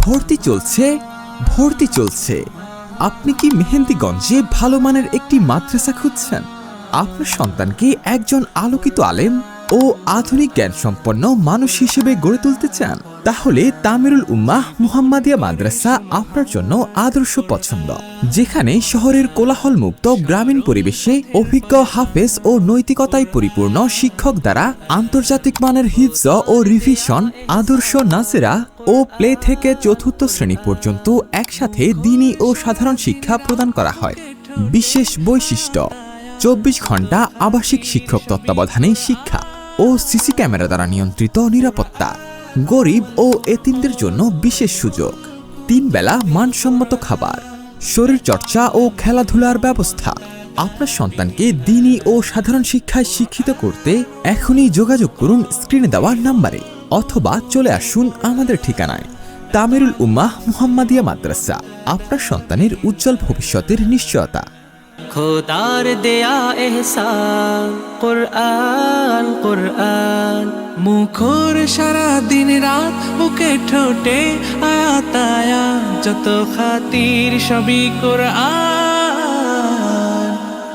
ভর্তি চলছে ভর্তি চলছে। আপনি কি মেহেন্দিগঞ্জে ভালো মানের একটি মাদ্রাসা খুঁজছেন? আপনার সন্তানকে একজন আলোকিত আলেম? ও আধুনিক জ্ঞান সম্পন্ন মানুষ হিসেবে গড়ে তুলতে চান, তাহলে তামিরুল উম্মাহ মুহাম্মাদিয়া মাদ্রাসা আপনার জন্য আদর্শ পছন্দ, যেখানে শহরের কোলাহল মুক্ত গ্রামীণ পরিবেশে অভিজ্ঞ হাফেজ ও নৈতিকতায় পরিপূর্ণ শিক্ষক দ্বারা আন্তর্জাতিক মানের হিফজ ও রিভিশন, আদর্শ নাসেরা ও প্লে থেকে চতুর্থ শ্রেণি পর্যন্ত একসাথে দিনী ও সাধারণ শিক্ষা প্রদান করা হয়। বিশেষ বৈশিষ্ট্য, চব্বিশ ঘণ্টা আবাসিক শিক্ষক তত্ত্বাবধানে শিক্ষা। ও সিসি ক্যামেরা দ্বারা নিয়ন্ত্রিত নিরাপত্তা, গরিব ও এতিমদের জন্য বিশেষ সুযোগ। তিন বেলা মানসম্মত খাবার শরীরচর্চা ও খেলাধুলার ব্যবস্থা। আপনার সন্তানকে দিনই ও সাধারণ শিক্ষায় শিক্ষিত করতে এখনই যোগাযোগ করুন স্ক্রিনে দেওয়ার নাম্বারে অথবা চলে আসুন আমাদের ঠিকানায়, তামিরুল উম্মাহ মুহাম্মাদিয়া মাদ্রাসা। আপনার সন্তানের উজ্জ্বল ভবিষ্যতের নিশ্চয়তা। খোদার দেয়া এহসান। কোরআন কোরআন। মুখর সারা দিন রাত বুকে ঠোঁটে আয়াত আয়া যত খাতির সবই কোরআন।